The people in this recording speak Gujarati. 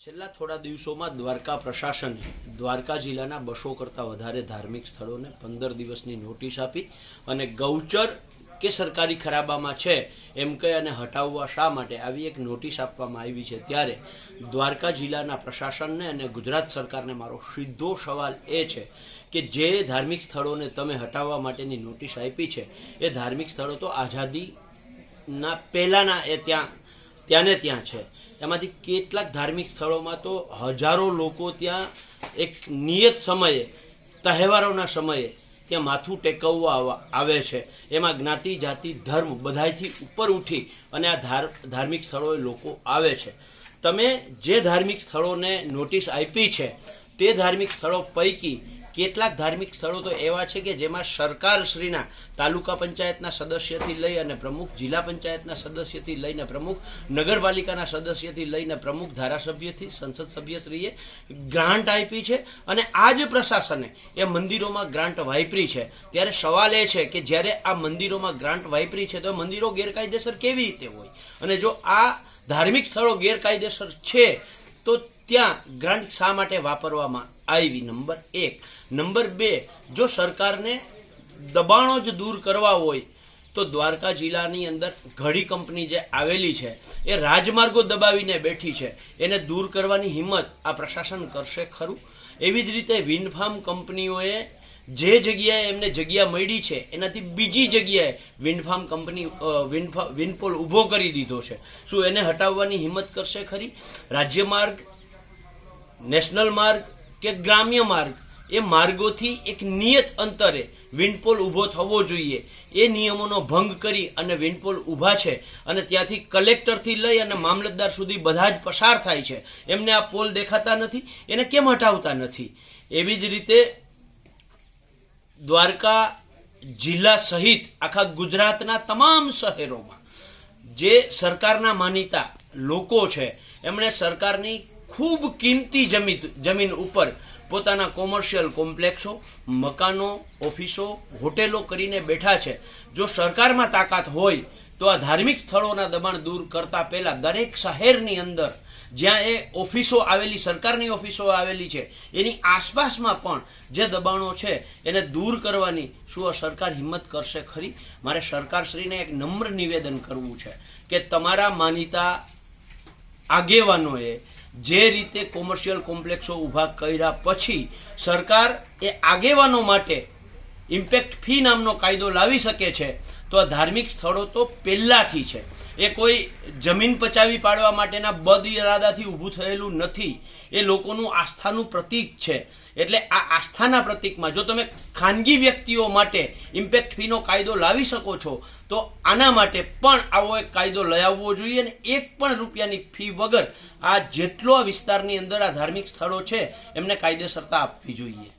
છેલ્લા થોડા દિવસોમાં દ્વારકા પ્રશાસને દ્વારકા જિલ્લાના બસો કરતાં વધારે ધાર્મિક સ્થળોને પંદર દિવસની નોટિસ આપી અને ગૌચર કે સરકારી ખરાબામાં છે એમ કહી અને હટાવવા શા માટે આવી એક નોટિસ આપવામાં આવી છે ત્યારે દ્વારકા જિલ્લાના પ્રશાસનને અને ગુજરાત સરકારને મારો સીધો સવાલ એ છે કે જે ધાર્મિક સ્થળોને તમે હટાવવા માટેની નોટિસ આપી છે એ ધાર્મિક સ્થળો તો આઝાદીના પહેલાંના એ ત્યાં ત્યાંને ત્યાં છે. એમાંથી કેટલાક ધાર્મિક સ્થળોમાં તો હજારો લોકો ત્યાં એક નિયત સમયે, તહેવારોના સમયે ત્યાં માથું ટેકવવા આવા- છે. એમાં જ્ઞાતિ, જાતિ, ધર્મ બધાયથી ઉપર ઉઠી અને આ ધાર, ધાર્મિક સ્થળોએ લોકો આવે છે. તમે જે ધાર્મિક સ્થળોને નોટિસ આપી છે, તે ધાર્મિક સ્થળો પૈકી કેટલાક ધાર્મિક સ્થળો તો એવા છે કે જેમાં સરકારશ્રીના તાલુકા પંચાયતના સદસ્યથી લઈ અને પ્રમુખ, જિલ્લા પંચાયતના સદસ્યથી લઈને પ્રમુખ, નગરપાલિકાના સદસ્યથી લઈને પ્રમુખ ધારાસભ્યથી સંસદ સભ્યશ્રીએ ગ્રાન્ટ આપી છે. અને આ જ પ્રશાસને એ મંદિરોમાં ગ્રાન્ટ વાપરી છે. ત્યારે સવાલ એ છે કે જ્યારે આ મંદિરોમાં ગ્રાન્ટ વાપરી છે તો મંદિરો ગેરકાયદેસર કેવી રીતે હોય? અને જો આ ધાર્મિક સ્થળો ગેરકાયદેસર છે તો ત્યાં ગ્રાન્ટ શા માટે વાપરવામાં આવી? નંબર એક. નંબર બે, જો સરકારને દબાણો જ દૂર કરવા હોય, તો દ્વારકા જિલ્લાની અંદર ઘડી કંપની જે આવેલી છે, એ રાજમાર્ગો દબાવીને બેઠી છે. એને દૂર કરવાની હિંમત આ પ્રશાસન કરશે ખરું? એવી જ રીતે વિન્ડફાર્મ કંપનીઓએ જે જગ્યાએ એમને જગ્યા મળી છે એનાથી બીજી જગ્યાએ વિન્ડફાર્મ કંપની અ, વિન્ડફા- વિન્ડપોલ ઊભો કરી દીધો છે. શું એને હટાવવાની હિંમત કરશે ખરી? રાજ્ય માર્ગ નેશનલ માર્ગ કે ગ્રામ્ય માર્ગ? એ માર્ગોથી એક નિયત અંતરે વિન્ડપોલ ઊભો થવો જોઈએ. એ નિયમોનો ભંગ કરી અને વિન્ડપોલ ઊભા છે અને ત્યાંથી કલેક્ટરથી લઈ અને મામલતદાર સુધી બધા જ પસાર થાય છે. એમને આ પોલ દેખાતા નથી એને કેમ હટાવતા નથી? એવી જ રીતે દ્વારકા જિલ્લા સહિત આખા ગુજરાતના તમામ શહેરોમાં જે સરકારના માનીતા લોકો છે, એમણે સરકારની ખૂબ કિંમતી જમીન જમીન ઉપર પોતાના કોમર્શિયલ કોમ્પ્લેક્સો, મકાનો, ઓફિસો, હોટેલો કરીને બેઠા છે. જો સરકારમાં તાકાત હોય, તો આ ધાર્મિક સ્થળોના દબાણ દૂર કરતા પહેલા દરેક શહેરની અંદર જ્યાં એ ઓફિસો આવેલી, સરકારની ઓફિસો આવેલી છે. એની આસપાસમાં પણ જે દબાણો છે, એને દૂર કરવાની શું સરકાર હિંમત કરશે ખરી? મારે સરકારશ્રીને એક નમ્ર નિવેદન કરવું છે કે તમારા માનીતા આગેવાનોએ જે રીતે કોમર્શિયલ કોમ્પ્લેક્સો ઊભા કર્યા પછી સરકાર એ આગેવાનો માટે ઇમ્પેક્ટ ફી નામનો કાયદો લાવી શકે છે તો આ ધાર્મિક સ્થળો તો પહેલાથી છે. એ કોઈ જમીન પચાવી પાડવા માટેના બદ ઇરાદાથી ઊભું થયેલું નથી. એ લોકોનું આસ્થાનું પ્રતીક છે. એટલે આ આસ્થાના પ્રતીકમાં જો તમે ખાનગી વ્યક્તિઓ માટે ઇમ્પેક્ટ ફીનો કાયદો લાવી શકો છો, તો આના માટે પણ આવો એક કાયદો લઈ આવવો જોઈએ અને એક પણ રૂપિયાની ફી વગર આ જેટલો વિસ્તારની અંદર આ ધાર્મિક સ્થળો છે, એમને કાયદેસરતા આપવી જોઈએ.